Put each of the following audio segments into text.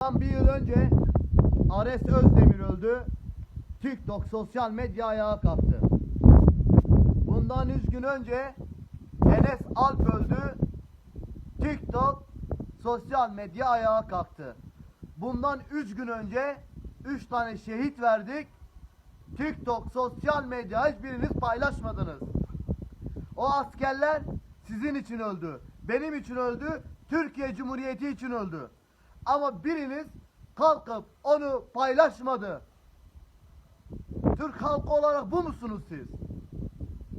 Tam bir yıl önce Ares Özdemir öldü. TikTok sosyal medya ayağa kalktı. Bundan 100 gün önce Enes Alp öldü. TikTok sosyal medya ayağa kalktı. Bundan 3 gün önce 3 tane şehit verdik. TikTok sosyal medya hiçbiriniz paylaşmadınız. O askerler sizin için öldü. Benim için öldü. Türkiye Cumhuriyeti için öldü. Ama biriniz kalkıp onu paylaşmadı. Türk halkı olarak bu musunuz siz?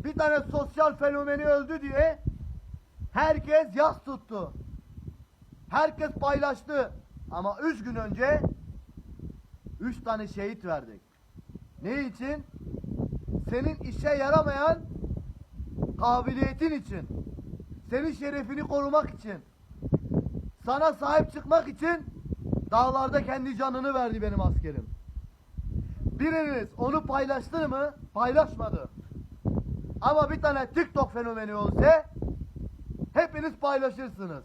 Bir tane sosyal fenomeni öldü diye herkes yas tuttu. Herkes paylaştı. Ama üç gün önce üç tane şehit verdik. Ne için? Senin işe yaramayan kabiliyetin için. Senin şerefini korumak için. Sana sahip çıkmak için dağlarda kendi canını verdi benim askerim. Biriniz onu paylaştı mı? Paylaşmadı. Ama bir tane TikTok fenomeni olsa hepiniz paylaşırsınız.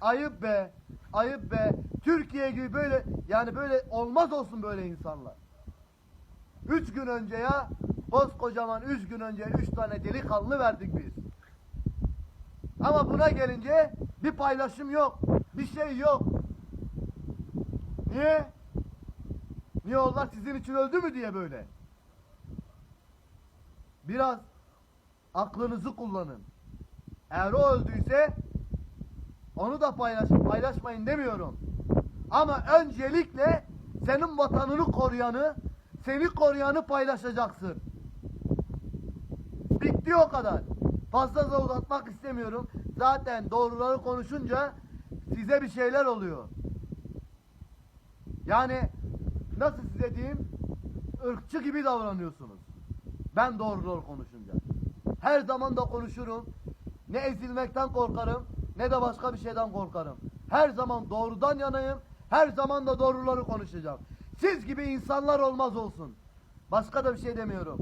Ayıp be. Ayıp be. Türkiye gibi böyle yani böyle olmaz olsun böyle insanlar. Üç gün önce ya koskocaman üç gün önce üç tane delikanlı verdik biz. Ama buna gelince bir paylaşım yok. Bir şey yok. Niye? Niye onlar sizin için öldü mü diye böyle? Biraz aklınızı kullanın. Eğer o öldüyse onu da paylaşın. Paylaşmayın demiyorum. Ama öncelikle senin vatanını koruyanı, seni koruyanı paylaşacaksın. Bitti o kadar. Fazla da uzatmak istemiyorum. Zaten doğruları konuşunca size bir şeyler oluyor. Yani nasıl size diyeyim? ırkçı gibi davranıyorsunuz. Ben doğruları konuşunca. Her zaman da konuşurum. Ne ezilmekten korkarım ne de başka bir şeyden korkarım. Her zaman doğrudan yanayım. Her zaman da doğruları konuşacağım. Siz gibi insanlar olmaz olsun. Başka da bir şey demiyorum.